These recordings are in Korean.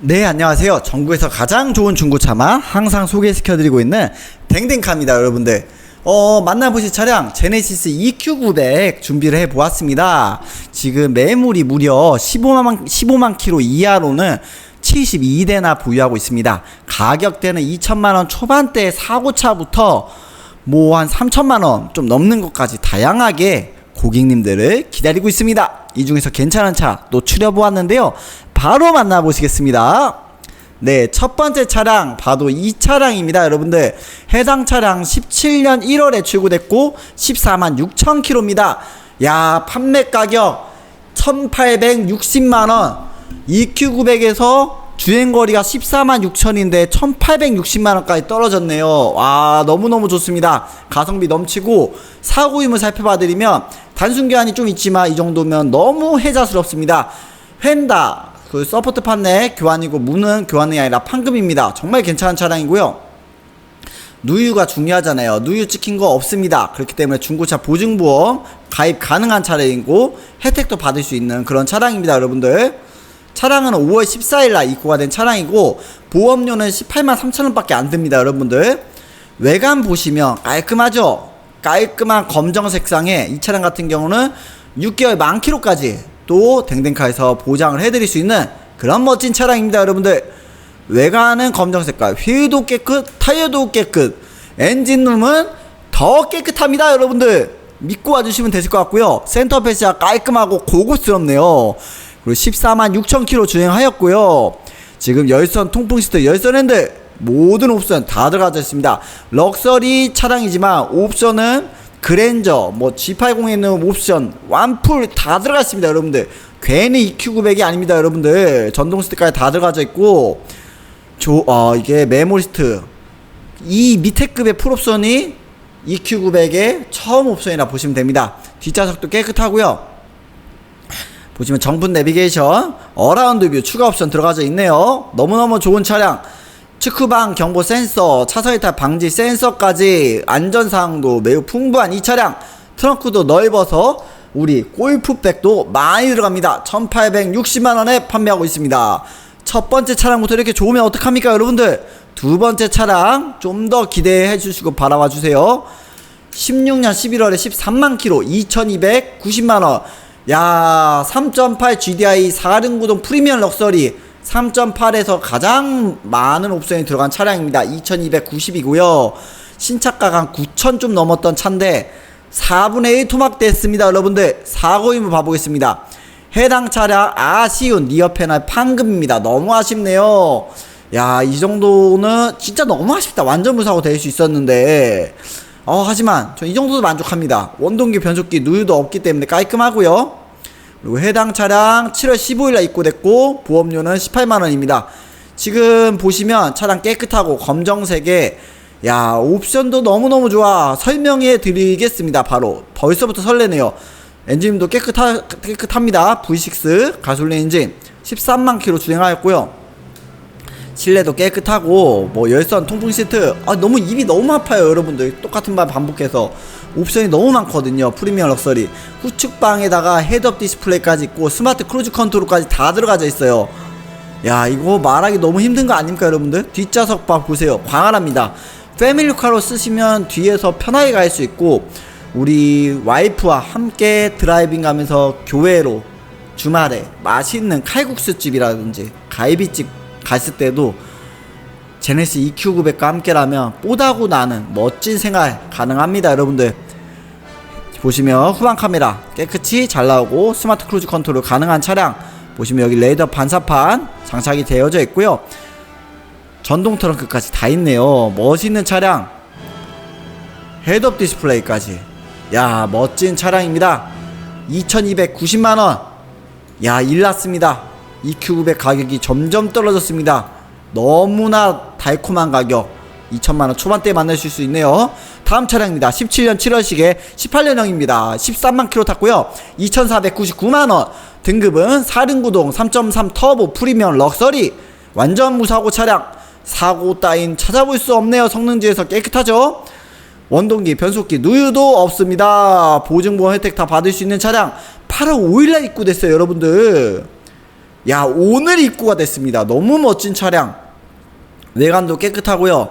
네, 안녕하세요. 전국에서 가장 좋은 중고차만 항상 소개시켜드리고 있는 댕댕카입니다, 여러분들. 어, 만나보실 차량, 제네시스 EQ900 준비를 해보았습니다. 지금 매물이 무려 15만, 15만 킬로 이하로는 72대나 보유하고 있습니다. 가격대는 2천만원 초반대 사고차부터 뭐 한 3천만원 좀 넘는 것까지 다양하게 고객님들을 기다리고 있습니다. 이 중에서 괜찮은 차 노출해보았는데요. 바로 만나보시겠습니다. 네, 첫 번째 차량 바로 이 차량입니다, 여러분들. 해당 차량 17년 1월에 출고됐고 14만 6천 킬로입니다. 야, 판매 가격 1,860만 원. EQ900에서 주행 거리가 14만 6천인데 1860만 원까지 떨어졌네요. 와, 너무너무 좋습니다. 가성비 넘치고 사고 유무 살펴봐 드리면 단순 교환이 좀 있지만 이 정도면 너무 혜자스럽습니다. 휀다, 그 서포트 판넬 교환이고 문은 교환이 아니라 판금입니다. 정말 괜찮은 차량이고요. 누유가 중요하잖아요. 누유 찍힌 거 없습니다. 그렇기 때문에 중고차 보증보험 가입 가능한 차량이고 혜택도 받을 수 있는 그런 차량입니다, 여러분들. 차량은 5월 14일 날 입고가 된 차량이고 보험료는 18만 3천 원밖에 안 듭니다, 여러분들. 외관 보시면 깔끔하죠. 깔끔한 검정 색상의 이 차량 같은 경우는 6개월 만 킬로까지 또 댕댕카에서 보장을 해드릴 수 있는 그런 멋진 차량입니다, 여러분들. 외관은 검정 색깔, 휠도 깨끗, 타이어도 깨끗, 엔진룸은 더 깨끗합니다, 여러분들. 믿고 와주시면 되실 것 같고요. 센터 패시가 깔끔하고 고급스럽네요. 그리고 14만 6천 킬로 주행하였고요. 지금 열선 통풍 시트, 열선 핸들 모든 옵션 다 들어가져 있습니다. 럭셔리 차량이지만 옵션은 그랜저, 뭐 G80에 있는 옵션, 완풀 다 들어가 있습니다, 여러분들. 괜히 EQ900이 아닙니다, 여러분들. 전동 스티커에 다 들어가져 있고, 조, 어, 이게 메모리스트. 이 밑에 급의 풀옵션이 EQ900의 처음 옵션이라 보시면 됩니다. 뒷좌석도 깨끗하고요. 보시면 정품 내비게이션, 어라운드 뷰 추가 옵션 들어가져 있네요. 너무너무 좋은 차량. 측후방 경보 센서, 차선 이탈 방지 센서까지 안전 사항도 매우 풍부한 이 차량. 트렁크도 넓어서 우리 골프백도 많이 들어갑니다. 1860만 원에 판매하고 있습니다. 첫 번째 차량부터 이렇게 좋으면 어떡합니까, 여러분들? 두 번째 차량 좀 더 기대해 주시고 바라봐 주세요. 16년 11월에 13만 킬로 2290만 원. 야, 3.8 GDI 4륜 구동 프리미엄 럭셔리 3.8에서 가장 많은 옵션이 들어간 차량입니다. 2290이고요. 신차가가 한 9천 좀 넘었던 차인데 4분의 1 토막됐습니다. 여러분들 사고임을 봐보겠습니다. 해당 차량 아쉬운 리어 패널 판금입니다. 너무 아쉽네요. 야, 이 정도는 진짜 너무 아쉽다. 완전 무사고 될 수 있었는데. 어, 하지만 저 이 정도도 만족합니다. 원동기 변속기 누유도 없기 때문에 깔끔하고요. 그리고 해당 차량 7월 15일날 입고됐고 보험료는 18만 원입니다. 지금 보시면 차량 깨끗하고 검정색에 야 옵션도 너무너무 좋아. 설명해 드리겠습니다. 바로 벌써부터 설레네요. 엔진도 깨끗하, 깨끗합니다. V6 가솔린 엔진 13만 킬로 주행하였고요 실내도 깨끗하고 뭐 열선 통풍 시트. 아 너무 입이 너무 아파요 여러분들. 똑같은 말 반복해서. 옵션이 너무 많거든요 프리미엄 럭셔리. 후측방에다가 헤드업 디스플레이까지 있고 스마트 크루즈 컨트롤까지 다 들어가져 있어요. 야 이거 말하기 너무 힘든 거 아닙니까 여러분들? 뒷좌석 봐 보세요. 광활합니다. 패밀리카로 쓰시면 뒤에서 편하게 갈 수 있고 우리 와이프와 함께 드라이빙 가면서 교회로 주말에 맛있는 칼국수 집이라든지 갈비집 갔을 때도 제네시 EQ900과 함께라면 뽀다고 나는 멋진 생활 가능합니다 여러분들. 보시면 후방 카메라 깨끗이 잘 나오고 스마트 크루즈 컨트롤 가능한 차량 보시면 여기 레이더 반사판 장착이 되어져 있고요. 전동 트렁크까지 다 있네요. 멋있는 차량. 헤드업 디스플레이까지. 야 멋진 차량입니다. 2290만원. 야 일났습니다 EQ900 가격이 점점 떨어졌습니다. 너무나 달콤한 가격. 2천만원 초반대에 만나실 수 있네요. 다음 차량입니다. 17년 7월식에 18년형입니다. 13만 킬로 탔고요. 2499만원. 등급은 4륜구동 3.3 터보 프리미엄 럭셔리. 완전 무사고 차량. 사고 따윈 찾아볼 수 없네요. 성능지에서 깨끗하죠? 원동기 변속기 누유도 없습니다. 보증보험 혜택 다 받을 수 있는 차량. 8월 5일날 입고됐어요 여러분들 야 오늘 입고가 됐습니다. 너무 멋진 차량. 외관도 깨끗하고요.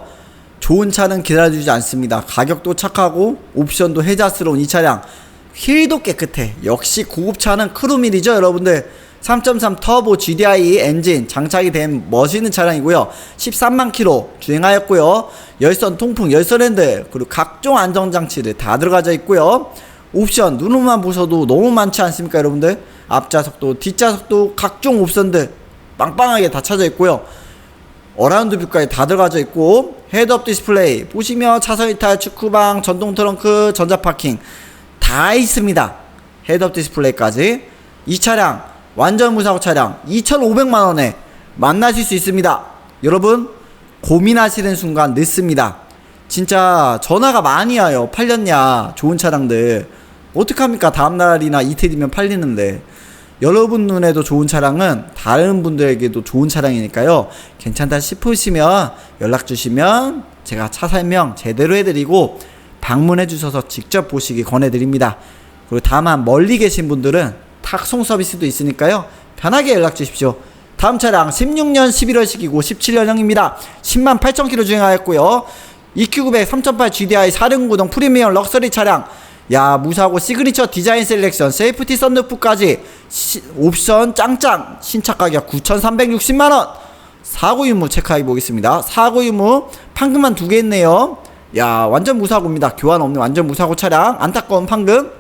좋은 차는 기다려주지 않습니다. 가격도 착하고 옵션도 혜자스러운 이 차량. 휠도 깨끗해. 역시 고급차는 크루밀이죠 여러분들? 3.3 터보 GDI 엔진 장착이 된 멋있는 차량이고요. 13만 킬로 주행하였고요. 열선 통풍 열선 핸들 그리고 각종 안전 장치들 다 들어가져 있고요 옵션. 눈으로만 보셔도 너무 많지 않습니까 여러분들? 앞좌석도 뒷좌석도 각종 옵션들 빵빵하게 다 찾아 있고요. 어라운드 뷰까지 다 들어가져 있고 헤드업 디스플레이 보시면 차선 이탈 축구방 전동 트렁크 전자 파킹 다 있습니다. 헤드업 디스플레이까지. 이 차량 완전 무사고 차량 2,500만원에 만나실 수 있습니다. 여러분 고민하시는 순간 늦습니다. 진짜 전화가 많이 와요. 팔렸냐? 좋은 차량들 어떡합니까? 다음날이나 이틀이면 팔리는데. 여러분 눈에도 좋은 차량은 다른 분들에게도 좋은 차량이니까요. 괜찮다 싶으시면 연락 주시면 제가 차 설명 제대로 해드리고 방문해 주셔서 직접 보시기 권해드립니다. 그리고 다만 멀리 계신 분들은 탁송 서비스도 있으니까요. 편하게 연락 주십시오. 다음 차량 16년 11월식이고 17년형입니다. 10만 8천 킬로 주행하였고요. EQ900 3.8 GDI 4륜구동 프리미엄 럭셔리 차량 야 무사고 시그니처 디자인 셀렉션 세이프티 썬루프까지 시- 옵션 짱짱. 신차 가격 9,360만원. 사고 유무 체크해 보겠습니다. 사고 유무 판금만 두 개 있네요. 야 완전 무사고입니다. 교환 없는 완전 무사고 차량. 안타까운 판금.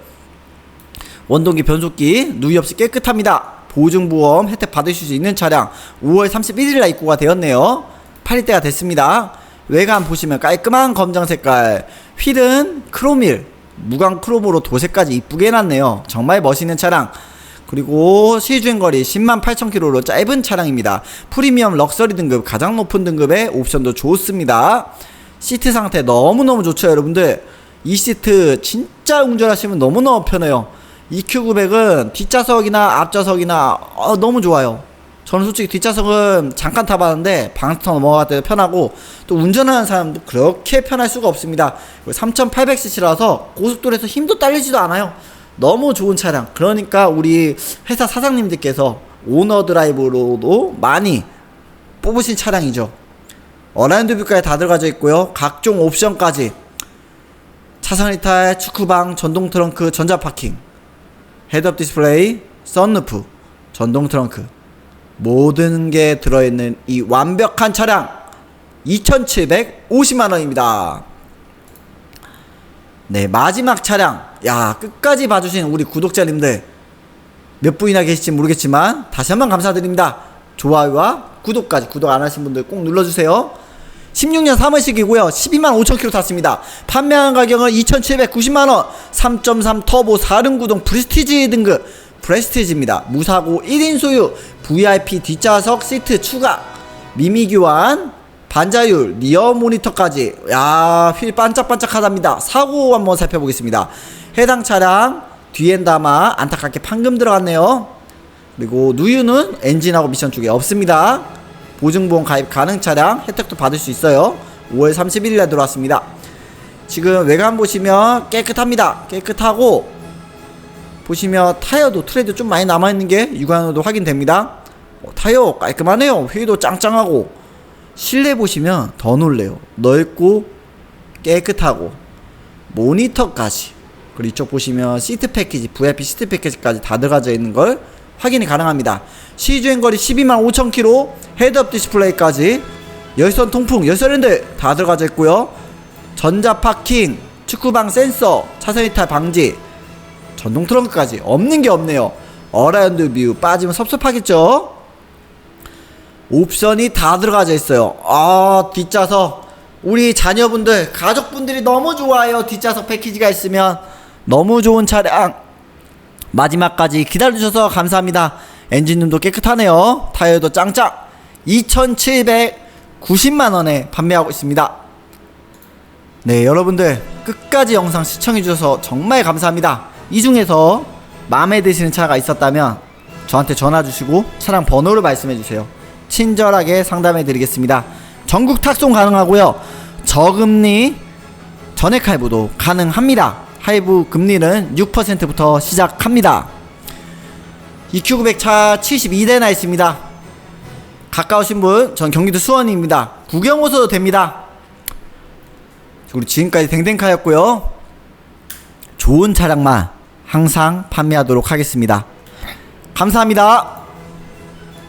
원동기 변속기 누이 없이 깨끗합니다. 보증보험 혜택 받으실 수 있는 차량. 5월 31일날 입고가 되었네요. 팔릴 때가 됐습니다. 외관 보시면 깔끔한 검정 색깔. 휠은 크로밀 무광 크롬으로 도색까지 이쁘게 해놨네요. 정말 멋있는 차량. 그리고 시주행거리 10만 8천 킬로로 짧은 차량입니다. 프리미엄 럭셔리 등급 가장 높은 등급의 옵션도 좋습니다. 시트 상태 너무너무 좋죠 여러분들. 이 시트 진짜 운전하시면 너무너무 편해요. EQ900은 뒷좌석이나 앞좌석이나 어, 너무 좋아요 저는 솔직히 뒷좌석은 잠깐 타봤는데 방스터 넘어갈 때 편하고 또 운전하는 사람도 그렇게 편할 수가 없습니다. 3800cc라서 고속도로에서 힘도 딸리지도 않아요. 너무 좋은 차량. 그러니까 우리 회사 사장님들께서 오너 드라이브로도 많이 뽑으신 차량이죠. 어라운드 뷰까지 다 들어가져 있고요. 각종 옵션까지. 차선 이탈, 축구방, 전동 트렁크, 전자 파킹. 헤드업 디스플레이, 썬루프, 전동 트렁크 모든 게 들어있는 이 완벽한 차량 2,750만 원입니다. 네 마지막 차량 야 끝까지 봐주신 우리 구독자님들 몇 분이나 계실지 모르겠지만 다시 한번 감사드립니다. 좋아요와 구독까지 구독 안 하신 분들 꼭 눌러주세요. 16년 3월식이고요. 12만 5천 킬로 탔습니다. 판매한 가격은 2,790만 원. 3.3 터보 4륜 구동 프레스티지 등급 프레스티지입니다. 무사고 1인 소유, VIP 뒷좌석 시트 추가, 미미 교환, 반자율, 리어 모니터까지 야, 휠 반짝반짝하답니다. 사고 한번 살펴보겠습니다. 해당 차량 뒤엔 담아 안타깝게 판금 들어갔네요. 그리고 누유는 엔진하고 미션 쪽에 없습니다. 보증보험 가입 가능 차량 혜택도 받을 수 있어요. 5월 31일에 들어왔습니다. 지금 외관 보시면 깨끗합니다. 깨끗하고 보시면 타이어도 트레드 좀 많이 남아있는 게 육안으로도 확인됩니다. 어, 타이어 깔끔하네요. 휠도 짱짱하고 실내 보시면 더 놀래요. 넓고 깨끗하고 모니터까지 그리고 이쪽 보시면 시트 패키지 VIP 시트 패키지까지 다 들어가져 있는 걸 확인이 가능합니다. 시주행 거리 12만 5천 킬로 헤드업 디스플레이까지 열선 통풍 열선 핸들 다 들어가져 있고요. 전자 파킹 축구방 센서 차선 이탈 방지 전동 트렁크까지 없는 게 없네요. 어라운드 뷰 빠지면 섭섭하겠죠? 옵션이 다 들어가져 있어요. 아, 뒷좌석. 우리 자녀분들, 가족분들이 너무 좋아요. 뒷좌석 패키지가 있으면. 너무 좋은 차량. 마지막까지 기다려주셔서 감사합니다. 엔진룸도 깨끗하네요. 타이어도 짱짱. 2,790만원에 판매하고 있습니다. 네, 여러분들 끝까지 영상 시청해주셔서 정말 감사합니다. 이 중에서 마음에 드시는 차가 있었다면 저한테 전화 주시고 차량 번호를 말씀해 주세요. 친절하게 상담해 드리겠습니다. 전국 탁송 가능하고요. 저금리 전액 할부도 가능합니다. 할부 금리는 6%부터 시작합니다. EQ900 차 72대나 있습니다. 가까우신 분, 전 경기도 수원입니다. 구경 오셔도 됩니다. 그리고 지금까지 댕댕카였고요. 좋은 차량만 항상 판매하도록 하겠습니다. 감사합니다.